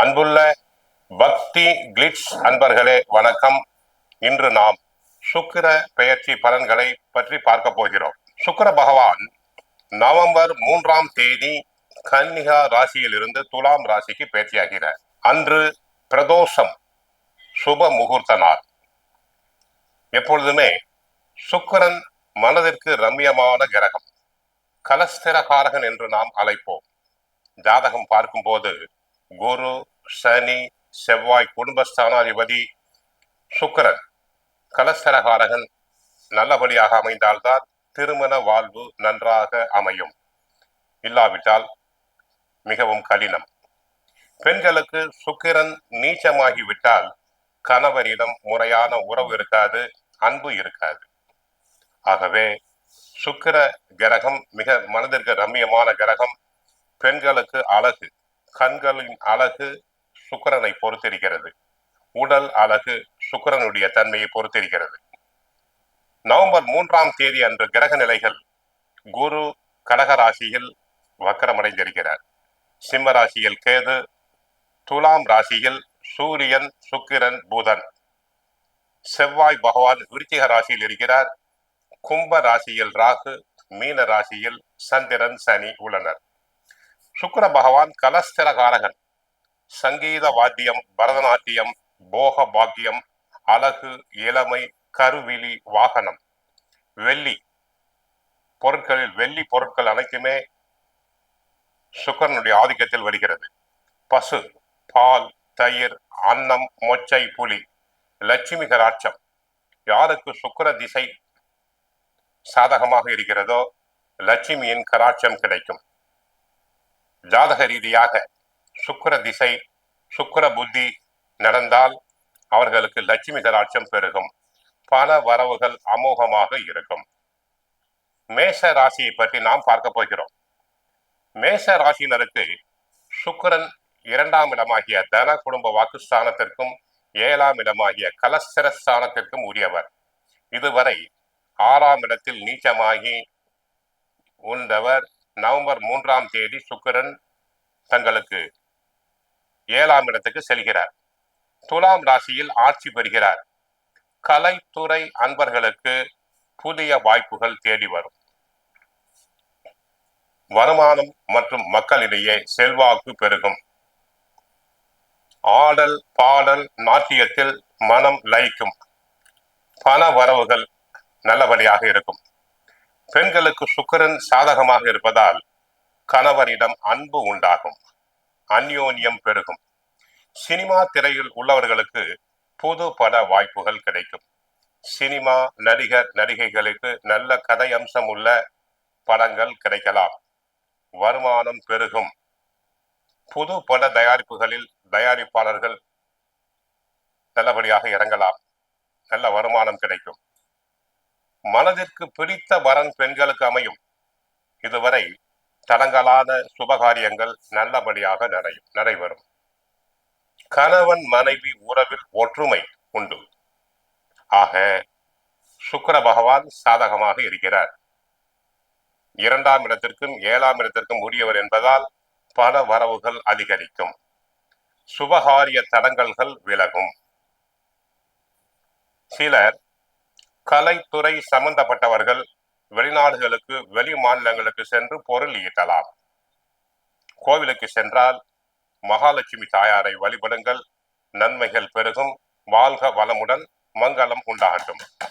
அன்புள்ள பக்தி கிளிட்ஸ் அன்பர்களே வணக்கம். இன்று நாம் சுக்கிர பெயர்ச்சி பலன்களை பற்றி பார்க்க போகிறோம். சுக்கிர பகவான் நவம்பர் மூன்றாம் தேதி கன்னிகா ராசியிலிருந்து துலாம் ராசிக்கு பேச்சியாகிறார் அன்று பிரதோஷம் சுப முகூர்த்த நாள். எப்பொழுதுமே சுக்கிரன் மனதிற்கு ரம்யமான கிரகம். கலஸ்திரகாரகன் என்று நாம் அழைப்போம். ஜாதகம் பார்க்கும்போது குரு சனி செவ்வாய் குடும்பஸ்தானாதிபதி சுக்கிரன் கலஸ்தரகாரகன் நல்லபடியாக அமைந்தால்தான் திருமண வாழ்வு நன்றாக அமையும். இல்லாவிட்டால் மிகவும் கடினம். பெண்களுக்கு சுக்கிரன் நீச்சமாகிவிட்டால் கணவரிடம் முறையான உறவு இருக்காது அன்பு இருக்காது. ஆகவே சுக்கிர கிரகம் மிக மனதிற்கு ரம்மியமான கிரகம். பெண்களுக்கு அழகு. கண்களின் அழகு சுக்கிரனை பொறுத்திருக்கிறது. உடல் அழகு சுக்கிரனுடைய தன்மையை பொறுத்திருக்கிறது. நவம்பர் மூன்றாம் தேதி அன்று கிரக நிலைகள் குரு கடகராசியில் வக்கரமடைந்திருக்கிறார். சிம்ம ராசியில் கேது துலாம் ராசியில் சூரியன் சுக்கிரன் புதன். செவ்வாய் பகவான் விருச்சிக ராசியில் இருக்கிறார். கும்ப ராசியில் ராகு மீன ராசியில் சந்திரன் சனி உள்ளனர் சுக்கர பகவான் கலஸ்திரகாரகன் சங்கீத வாத்தியம் பரதநாட்டியம் போக பாக்கியம் அழகு இளமை கருவிழி வாகனம். வெள்ளி. பொருட்களில் வெள்ளி பொருட்கள் அனைத்துமே சுக்கரனுடைய ஆதிக்கத்தில் வருகிறது. பசு பால் தயிர் அன்னம் மொச்சை புலி லட்சுமி கராட்சம் யாருக்கு சுக்கர திசை சாதகமாக இருக்கிறதோ லட்சுமியின் கராட்சம் கிடைக்கும். ஜாதக ரீதியாக சுக்கர திசை சுக்கிர புத்தி நடந்தால் அவர்களுக்கு லட்சுமி கராட்சம் பெருகும். பல வரவுகள் அமோகமாக இருக்கும். மேஷ ராசியை பற்றி நாம் பார்க்க போகிறோம். மேஷ ராசியினருக்கு சுக்கரன் இரண்டாம் இடமாகிய தன குடும்ப வாக்குஸ்தானத்திற்கும் ஏழாம் இடமாகிய கலஸ்தர ஸ்தானத்திற்கும் உரியவர். இதுவரை ஆறாம் இடத்தில் நீச்சமாகி உண்டவர். நவம்பர் மூன்றாம் தேதி சுக்கிரன் தங்களுக்கு ஏழாம் இடத்துக்கு செல்கிறார். துலாம் ராசியில் ஆட்சி பெறுகிறார். கலைத்துறை அன்பர்களுக்கு புதிய வாய்ப்புகள் தேடி வரும். வருமானம் மற்றும் மக்களிடையே செல்வாக்கு பெருகும். ஆடல் பாடல் நாட்டியத்தில் மனம் லயிக்கும். பண வரவுகள் நல்லபடியாக இருக்கும். பெண்களுக்கு சுக்கிரன் சாதகமாக இருப்பதால் கணவரிடம் அன்பு உண்டாகும் அந்யோன்யம் பெருகும். சினிமா திரையில் உள்ளவர்களுக்கு புது பட வாய்ப்புகள் கிடைக்கும். சினிமா நடிகர் நடிகைகளுக்கு நல்ல கதை அம்சம் உள்ள படங்கள் கிடைக்கலாம். வருமானம் பெருகும். புது பட தயாரிப்புகளில் தயாரிப்பாளர்கள் நல்லபடியாக இறங்கலாம். நல்ல வருமானம் கிடைக்கும். மனதிற்கு பிடித்த வரன் பெண்களுக்கு அமையும். இதுவரை தடங்கலான சுபகாரியங்கள் நல்லபடியாக நடை நடைபெறும். கணவன் மனைவி உறவில் ஒற்றுமை உண்டு. ஆக சுக்கர பகவான் சாதகமாக இருக்கிறார். இரண்டாம் இடத்திற்கும் ஏழாம் இடத்திற்கும் உரியவர் என்பதால் பல வரவுகள் அதிகரிக்கும். சுபகாரிய தடங்கல்கள் விலகும். சிலர் கலைத்துறை சம்பந்தப்பட்டவர்கள் வெளிநாடுகளுக்கு வெளி மாநிலங்களுக்கு சென்று பொருள் ஈட்டலாம். கோவிலுக்கு சென்றால் மகாலட்சுமி தாயாரை வழிபடுங்கள். நன்மைகள் பெருகும். வாழ்க வளமுடன் மங்களம் உண்டாகட்டும்.